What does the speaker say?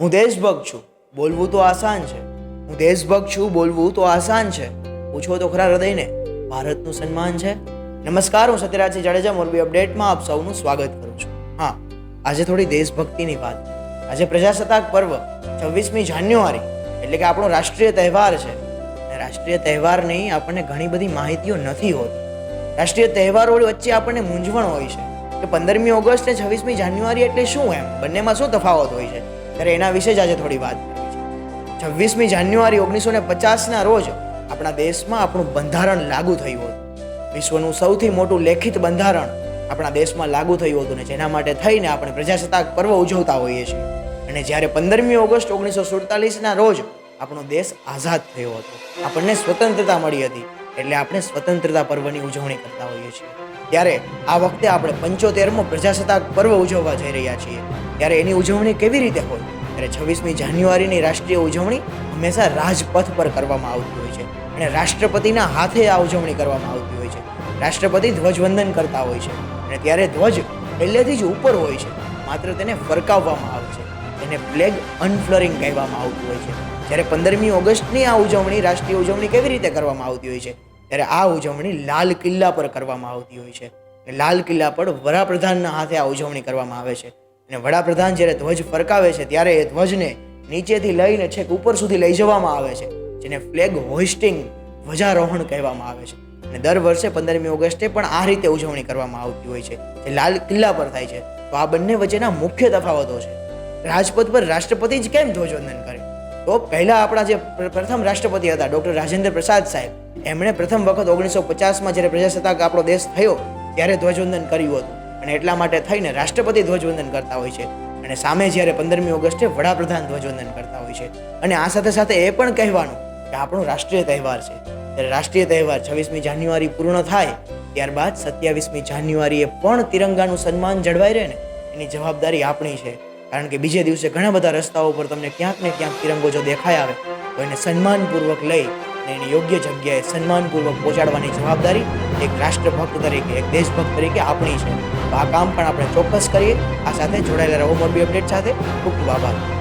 હું દેશભક્ત છું, બોલવું તો આસાન છે. હું દેશભક્ત છું, બોલવું તો આસાન છે. પૂછો તો ખરા હૃદયને, ભારતનું સન્માન છે. નમસ્કાર, હું સત્યરાજસિંહ જાડેજા, મોરબી અપડેટમાં આપ સૌનું સ્વાગત કરું છું. હા, આજે થોડી દેશભક્તિની વાત. આજે પ્રજાસત્તાક પર્વ, છવ્વીસમી જાન્યુઆરી, એટલે કે આપણો રાષ્ટ્રીય તહેવાર છે. અને રાષ્ટ્રીય તહેવારની આપણને ઘણી બધી માહિતીઓ નથી હોતી. રાષ્ટ્રીય તહેવારો વચ્ચે આપણને મૂંઝવણ હોય છે. કે પંદરમી ઓગસ્ટ ને છવ્વીસમી જાન્યુઆરી એટલે શું એમ? બંનેમાં શું તફાવત હોય છે? ત્યારે એના વિશે જ આજે થોડી વાત છવ્વીસમી જાન્યુઆરી ઓગણીસો ને પચાસના રોજ આપણા દેશમાં આપણું બંધારણ લાગુ થયું હતું. વિશ્વનું સૌથી મોટું લેખિત બંધારણ આપણા દેશમાં લાગુ થયું હતું ને જેના માટે થઈને આપણે પ્રજાસત્તાક પર્વ ઉજવતા હોઈએ છીએ. અને જ્યારે પંદરમી ઓગસ્ટ ઓગણીસો સુડતાલીસના રોજ આપણો દેશ આઝાદ થયો હતો. આપણને સ્વતંત્રતા મળી હતી એટલે આપણે સ્વતંત્રતા પર્વની ઉજવણી કરતા હોઈએ છીએ. ત્યારે આ વખતે આપણે પંચોતેરમો પ્રજાસત્તાક પર્વ ઉજવવા જઈ રહ્યા છીએ. ત્યારે એની ઉજવણી કેવી રીતે હોય? ત્યારે છવ્વીસમી જાન્યુઆરીની રાષ્ટ્રીય ઉજવણી હંમેશા રાજપથ પર કરવામાં આવતી હોય છે અને રાષ્ટ્રપતિના હાથે આ ઉજવણી કરવામાં આવતી હોય છે. રાષ્ટ્રપતિ ધ્વજવંદન કરતા હોય છે અને ત્યારે ધ્વજ પહેલેથી જ ઉપર હોય છે. માત્ર તેને ફરકાવવામાં આવે છે. એને ફ્લેગ અનફ્લરિંગ કહેવામાં આવતું હોય છે. જ્યારે પંદરમી ઓગસ્ટની આ ઉજવણી, રાષ્ટ્રીય ઉજવણી કેવી રીતે કરવામાં આવતી હોય છે? ત્યારે આ ઉજવણી લાલ કિલ્લા પર કરવામાં આવતી હોય છે. લાલ કિલ્લા પર વડાપ્રધાનના હાથે આ ઉજવણી કરવામાં આવે છે. અને વડાપ્રધાન જ્યારે ધ્વજ ફરકાવે છે, ત્યારે એ ધ્વજને નીચેથી લઈને છેક ઉપર સુધી લઈ જવામાં આવે છે, જેને ફ્લેગ હોઇસ્ટિંગ ધ્વજારોહણ કહેવામાં આવે છે. અને દર વર્ષે પંદરમી ઓગસ્ટે પણ આ રીતે ઉજવણી કરવામાં આવતી હોય છે, જે લાલ કિલ્લા પર થાય છે. તો આ બંને વચ્ચેના મુખ્ય તફાવતો છે. રાજપથ પર રાષ્ટ્રપતિ જ કેમ ધ્વજવંદન કરે? તો પહેલાં આપણા જે પ્રથમ રાષ્ટ્રપતિ હતા, ડૉક્ટર રાજેન્દ્ર પ્રસાદ સાહેબ, એમણે પ્રથમ વખત ઓગણીસો પચાસમાં જ્યારે પ્રજાસત્તાક આપણો દેશ થયો, ત્યારે ધ્વજવંદન કર્યું હતું. અને એટલા માટે થઈને રાષ્ટ્રપતિ ધ્વજવંદન કરતા હોય છે. અને સામે જ્યારે પંદરમી ઓગસ્ટે વડાપ્રધાન ધ્વજવંદન કરતા હોય છે. અને આ સાથે સાથે એ પણ કહેવાનું કે આપણો રાષ્ટ્રીય તહેવાર છે. ત્યારે રાષ્ટ્રીય તહેવાર છવ્વીસમી જાન્યુઆરી પૂર્ણ થાય, ત્યારબાદ સત્યાવીસમી જાન્યુઆરીએ પણ તિરંગાનું સન્માન જળવાઈ રહે ને, એની જવાબદારી આપણી છે. કારણ કે બીજે દિવસે ઘણા બધા રસ્તાઓ પર તમને ક્યાંક ને ક્યાંક તિરંગો જો દેખાય આવે, તો એને સન્માનપૂર્વક લઈ અને એને યોગ્ય જગ્યાએ સન્માનપૂર્વક પહોંચાડવાની જવાબદારી એક રાષ્ટ્રભક્ત તરીકે, એક દેશભક્ત તરીકે આપણી છે. તો આ કામ પણ આપણે ચોક્કસ કરીએ. આ સાથે જોડાયેલા રહો મોરબી અપડેટ સાથે. ખૂબ ખૂબ આભાર.